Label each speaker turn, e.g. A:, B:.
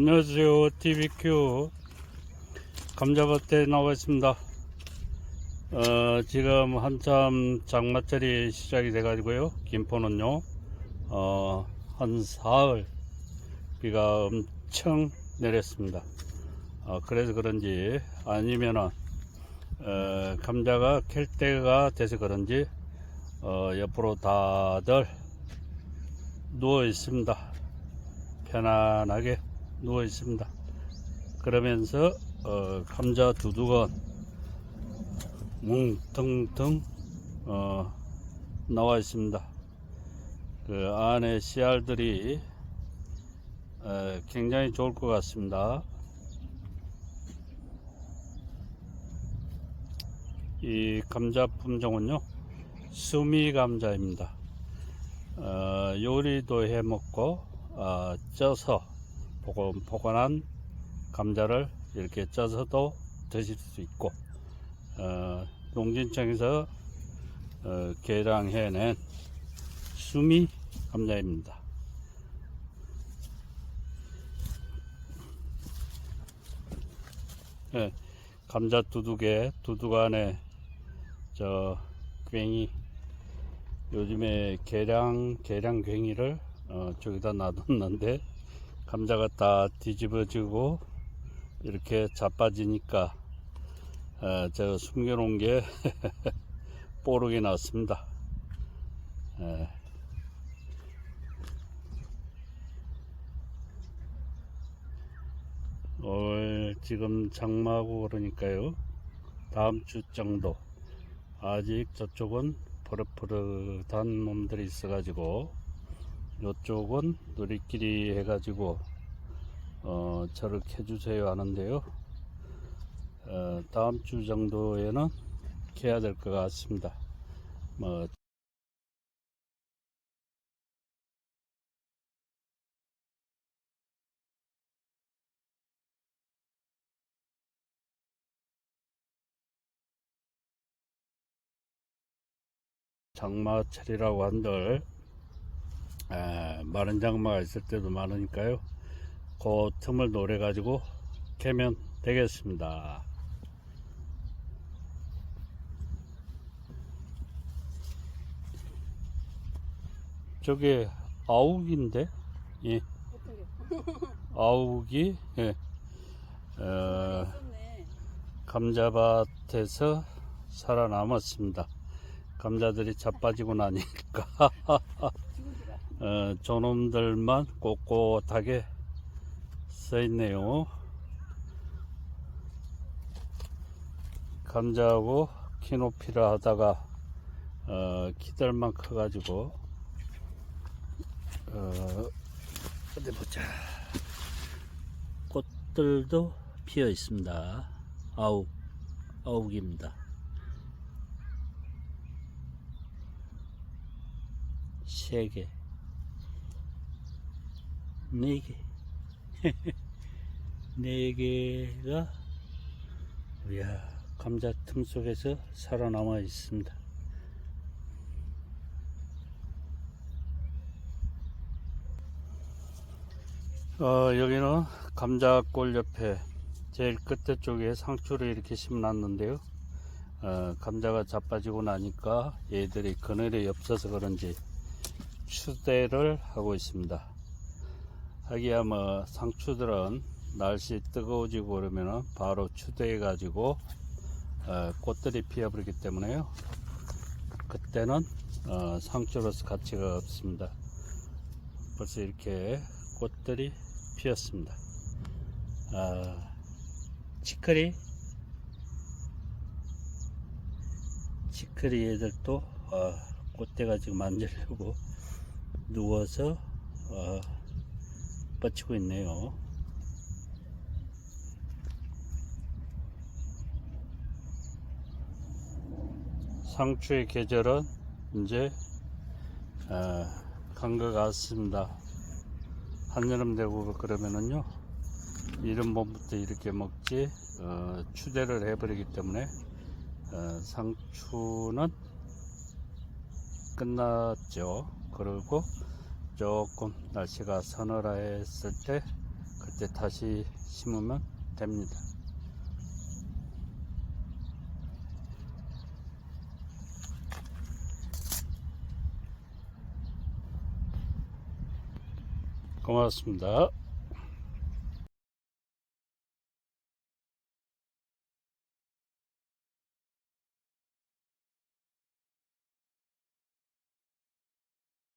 A: 안녕하세요. TVQ 감자밭에 나와 있습니다. 어, 지금 한참 장마철이 시작이 돼 가지고요. 김포는요, 어, 한 사흘 비가 엄청 내렸습니다. 어, 그래서 그런지 아니면은 어, 감자가 캘 때가 돼서 그런지 어, 옆으로 다들 누워 있습니다. 편안하게 누워 있습니다. 그러면서 어, 감자 두둑은 뭉텅텅 어, 나와 있습니다. 그 안에 씨알들이 어, 굉장히 좋을 것 같습니다. 이 감자 품종은요 수미 감자입니다. 어, 요리도 해 먹고 어, 쪄서 포근포근한 감자를 이렇게 쪄서도 드실 수 있고 어, 농진청에서 어, 개량해낸 수미 감자입니다. 예, 감자 두둑에 두둑 안에 저 괭이 요즘에 계량 계량 괭이를 어, 저기다 놔뒀는데 감자가 다 뒤집어지고 이렇게 자빠지니까 어, 제가 숨겨놓은 게 뽀록이 났습니다. 예. 올 지금 장마고 그러니까요. 다음 주 정도 아직 저쪽은 버릇버릇한 놈들이 있어가지고 이쪽은 누리끼리 해가지고 어, 저렇게 해주세요 하는데요. 어, 다음 주 정도에는 해야 될 것 같습니다. 뭐 장마철이라고 한들 에, 마른 장마가 있을 때도 많으니까요. 그 틈을 노려 가지고 캐면 되겠습니다. 저게 아욱인데, 예, 아욱이 예, 어. 감자밭에서 살아남았습니다. 감자들이 자빠지고 나니까 어, 저놈들만 꼿꼿하게 써 있네요. 감자하고 키높이를 하다가 어, 키들만 커가지고 어, 어디 보자. 꽃들도 피어 있습니다. 아욱, 아욱입니다. 세 개, 네 개, 네 개가 이야 감자 틈 속에서 살아남아 있습니다. 어, 여기는 감자골 옆에 제일 끝에 쪽에 상추를 이렇게 심어놨는데요. 어, 감자가 자빠지고 나니까 얘들이 그늘에 엽서서 그런지 추대를 하고 있습니다. 하기야 뭐 상추들은 날씨 뜨거워지고 그러면은 바로 추대해 가지고 어, 꽃들이 피어버리기 때문에요. 그때는 어, 상추로서 가치가 없습니다. 벌써 이렇게 꽃들이 피었습니다. 아, 치커리 치커리 애들도 어, 꽃대가 지금 만지려고 누워서 어, 뻗치고 있네요. 상추의 계절은 이제 어, 간것 같습니다. 한여름 되고 그러면은요 이른 봄부터 이렇게 먹지 어, 추대를 해버리기 때문에 어, 상추는 끝났죠. 그리고 조금 날씨가 서늘했을 때 이제 다시 심으면 됩니다. 고맙습니다.